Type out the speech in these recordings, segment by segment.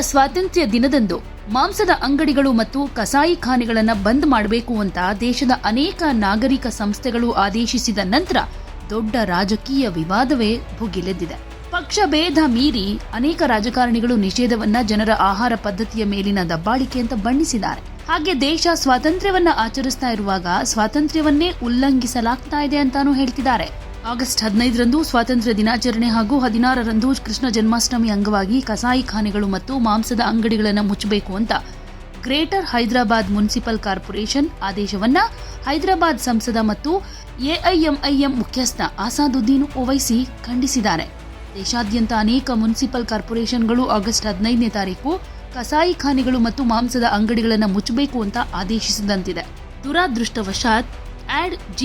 ಸ್ವಾತಂತ್ರ್ಯ ದಿನದಂದು ಮಾಂಸದ ಅಂಗಡಿಗಳು ಮತ್ತು ಕಸಾಯಿಖಾನೆಗಳನ್ನು ಬಂದ್ ಮಾಡಬೇಕು ಅಂತ ದೇಶದ ಅನೇಕ ನಾಗರಿಕ ಸಂಸ್ಥೆಗಳು ಆದೇಶಿಸಿದ ನಂತರ ದೊಡ್ಡ ರಾಜಕೀಯ ವಿವಾದವೇ ಭುಗಿಲೆದ್ದಿದೆ. ಪಕ್ಷ ಭೇದ ಮೀರಿ ಅನೇಕ ರಾಜಕಾರಣಿಗಳು ನಿಷೇಧವನ್ನ ಜನರ ಆಹಾರ ಪದ್ಧತಿಯ ಮೇಲಿನ ದಬ್ಬಾಳಿಕೆ ಅಂತ ಬಣ್ಣಿಸಿದ್ದಾರೆ. ಹಾಗೆ ದೇಶ ಸ್ವಾತಂತ್ರ್ಯವನ್ನ ಆಚರಿಸ್ತಾ ಇರುವಾಗ ಸ್ವಾತಂತ್ರ್ಯವನ್ನೇ ಉಲ್ಲಂಘಿಸಲಾಗ್ತಾ ಇದೆ ಅಂತಾನೂ ಹೇಳ್ತಿದ್ದಾರೆ. ಆಗಸ್ಟ್ ಹದಿನೈದರಂದು ಸ್ವಾತಂತ್ರ್ಯ ದಿನಾಚರಣೆ ಹಾಗೂ ಹದಿನಾರರಂದು ಕೃಷ್ಣ ಜನ್ಮಾಷ್ಟಮಿ ಅಂಗವಾಗಿ ಕಸಾಯಿಖಾನೆಗಳು ಮತ್ತು ಮಾಂಸದ ಅಂಗಡಿಗಳನ್ನು ಮುಚ್ಚಬೇಕು ಅಂತ ಗ್ರೇಟರ್ ಹೈದರಾಬಾದ್ ಮುನ್ಸಿಪಲ್ ಕಾರ್ಪೊರೇಷನ್ ಆದೇಶವನ್ನ ಹೈದರಾಬಾದ್ ಸಂಸದ ಮತ್ತು ಎಐಎಂಐಎಂ ಮುಖ್ಯಸ್ಥ ಆಸಾದುದ್ದೀನ್ ಓವೈಸಿ ಖಂಡಿಸಿದ್ದಾರೆ. ದೇಶಾದ್ಯಂತ ಅನೇಕ ಮುನ್ಸಿಪಲ್ ಕಾರ್ಪೊರೇಷನ್ಗಳು ಆಗಸ್ಟ್ ಹದಿನೈದನೇ ತಾರೀಕು ಕಸಾಯಿಖಾನೆಗಳು ಮತ್ತು ಮಾಂಸದ ಅಂಗಡಿಗಳನ್ನು ಮುಚ್ಚಬೇಕು ಅಂತ ಆದೇಶಿಸಿದಂತಿದೆ. ದುರಾದೃಷ್ಟವಶಾತ್ ಆಡ್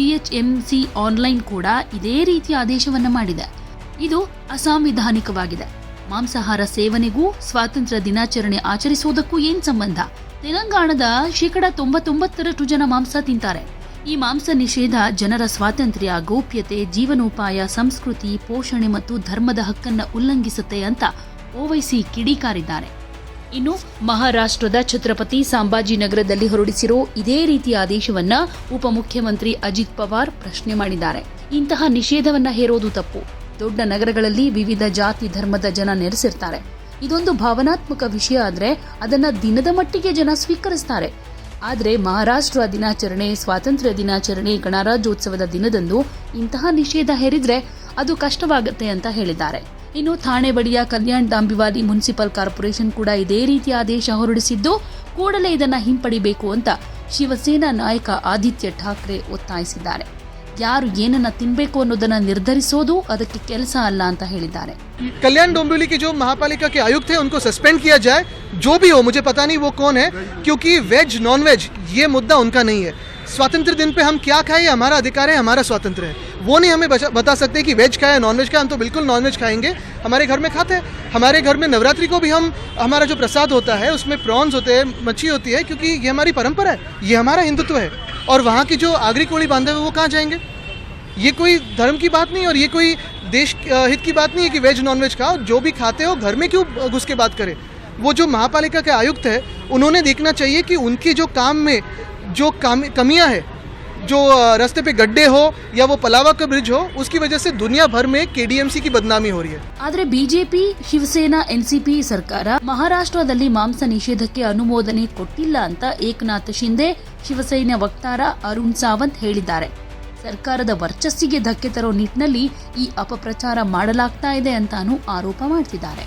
ಸಿ ಆನ್ಲೈನ್ ಕೂಡ ಇದೇ ರೀತಿಯ ಆದೇಶವನ್ನು ಮಾಡಿದೆ. ಇದು ಅಸಾಂವಿಧಾನಿಕವಾಗಿದೆ. ಮಾಂಸಾಹಾರ ಸೇವನೆಗೂ ಸ್ವಾತಂತ್ರ್ಯ ದಿನಾಚರಣೆ ಆಚರಿಸುವುದಕ್ಕೂ ಏನ್ ಸಂಬಂಧ? ತೆಲಂಗಾಣದ ಶೇಕಡ ತೊಂಬತ್ತೊಂಬತ್ತರಷ್ಟು ಜನ ಮಾಂಸ ತಿಂತಾರೆ. ಈ ಮಾಂಸ ನಿಷೇಧ ಜನರ ಸ್ವಾತಂತ್ರ್ಯ, ಗೌಪ್ಯತೆ, ಜೀವನೋಪಾಯ, ಸಂಸ್ಕೃತಿ, ಪೋಷಣೆ ಮತ್ತು ಧರ್ಮದ ಹಕ್ಕನ್ನ ಉಲ್ಲಂಘಿಸುತ್ತೆ ಅಂತ ಓವೈಸಿ ಕಿಡಿಕಾರಿದ್ದಾರೆ. ಇನ್ನು ಮಹಾರಾಷ್ಟ್ರದ ಛತ್ರಪತಿ ಸಂಭಾಜಿನಗರದಲ್ಲಿ ಹೊರಡಿಸಿರೋ ಇದೇ ರೀತಿಯ ಆದೇಶವನ್ನ ಉಪಮುಖ್ಯಮಂತ್ರಿ ಅಜಿತ್ ಪವಾರ್ ಪ್ರಶ್ನೆ ಮಾಡಿದ್ದಾರೆ. ಇಂತಹ ನಿಷೇಧವನ್ನ ಹೇರೋದು ತಪ್ಪು. ದೊಡ್ಡ ನಗರಗಳಲ್ಲಿ ವಿವಿಧ ಜಾತಿ ಧರ್ಮದ ಜನ ನೆಲೆಸಿರ್ತಾರೆ ಇದೊಂದು ಭಾವನಾತ್ಮಕ ವಿಷಯ ಆದ್ರೆ ಅದನ್ನ ದಿನದ ಮಟ್ಟಿಗೆ ಜನ ಸ್ವೀಕರಿಸ್ತಾರೆ. ಆದ್ರೆ ಮಹಾರಾಷ್ಟ್ರ ದಿನಾಚರಣೆ, ಸ್ವಾತಂತ್ರ್ಯ ದಿನಾಚರಣೆ, ಗಣರಾಜ್ಯೋತ್ಸವದ ದಿನದಂದು ಇಂತಹ ನಿಷೇಧ ಹೇರಿದ್ರೆ ಅದು ಕಷ್ಟವಾಗುತ್ತೆ ಅಂತ ಹೇಳಿದ್ದಾರೆ. ಇನ್ನು ಥಾಣೆ ಬಳಿಯ ಕಲ್ಯಾಣ್ ದಾಂಬಿವಾಲಿ ಮುನ್ಸಿಪಲ್ ಕಾರ್ಪೊರೇಷನ್ ಕೂಡ ಇದೇ ರೀತಿಯ ಆದೇಶ ಹೊರಡಿಸಿದ್ದು ಕೂಡಲೇ ಇದನ್ನ ಹಿಂಪಡಿಬೇಕು ಅಂತ ಶಿವಸೇನಾ ನಾಯಕ ಆದಿತ್ಯ ಠಾಕ್ರೆ ಒತ್ತಾಯಿಸಿದ್ದಾರೆ ಯಾರು ಏನನ್ನ ತಿನ್ಬೇಕು ಅನ್ನೋದನ್ನ ನಿರ್ಧರಿಸೋದು ಅದಕ್ಕೆ ಕೆಲಸ ಅಲ್ಲ ಅಂತ ಹೇಳಿದ್ದಾರೆ कल्याण डोंबिवली के जो महापालिका के आयुक्त हैं उनको सस्पेंड किया जाए जो भी हो मुझे पता नहीं वो कौन है क्योंकि वेज नॉन वेज ये मुद्दा उनका नहीं है स्वतंत्र दिन पे हम क्या खाएँ? हमारा अधिकार है, हमारा स्वतंत्र है। वो नहीं हमें बता सकते कि वेज खाए नॉन वेज खाए। हम तो बिल्कुल नॉन वेज खाएँगे। हमारे घर में खाते हैं। हमारे घर में नवरात्रि को भी हम हमारा जो प्रसाद होता है, उसमें प्रॉन्स होते हैं, मच्छी होती है, क्योंकि ये हमारी परंपरा है। ये हमारा हिंदुत्व है। और वहाँ की जो आगरी कोड़ी बांधे हुए वो कहाँ जाएँगे? ये कोई धर्म की बात नहीं, और ये कोई देश हित की बात नहीं है कि वेज नॉन वेज खाओ। जो भी खाते हो, घर में क्यों घुस के बात करें? वो जो महापालिका के आयुक्त है, उन्होंने देखना चाहिए कि उनके जो काम में जो काम कमियां है जो अ, रास्ते पे गड्ढे हो या वो पलावा का ब्रिज हो उसकी वजह से दुनिया भर में केडीएमसी की बदनामी हो रही है ಆದ್ರೆ ಬಿಜೆಪಿ ಶಿವಸೇನಾ ಎನ್ಸಿಪಿ ಸರ್ಕಾರ ಮಹಾರಾಷ್ಟ್ರದಲ್ಲಿ ಮಾಂಸ ನಿಷೇಧಕ್ಕೆ ಅನುಮೋದನೆ ಕೊಟ್ಟಿಲ್ಲ ಅಂತ ಏಕನಾಥ್ ಶಿಂದೆ ಶಿವಸೇನೆ ವಕ್ತಾರ ಅರುಣ್ ಸಾವಂತ್ ಹೇಳಿದ್ದಾರೆ ಸರ್ಕಾರದ ವರ್ಚಸ್ಸಿಗೆ ಧಕ್ಕೆ ತರೋ ನಿಟ್ಟಿನಲ್ಲಿ ಈ ಅಪಪ್ರಚಾರ ಮಾಡಲಾಗ್ತಾ ಇದೆ ಅಂತಾನೂ ಆರೋಪ ಮಾಡ್ತಿದ್ದಾರೆ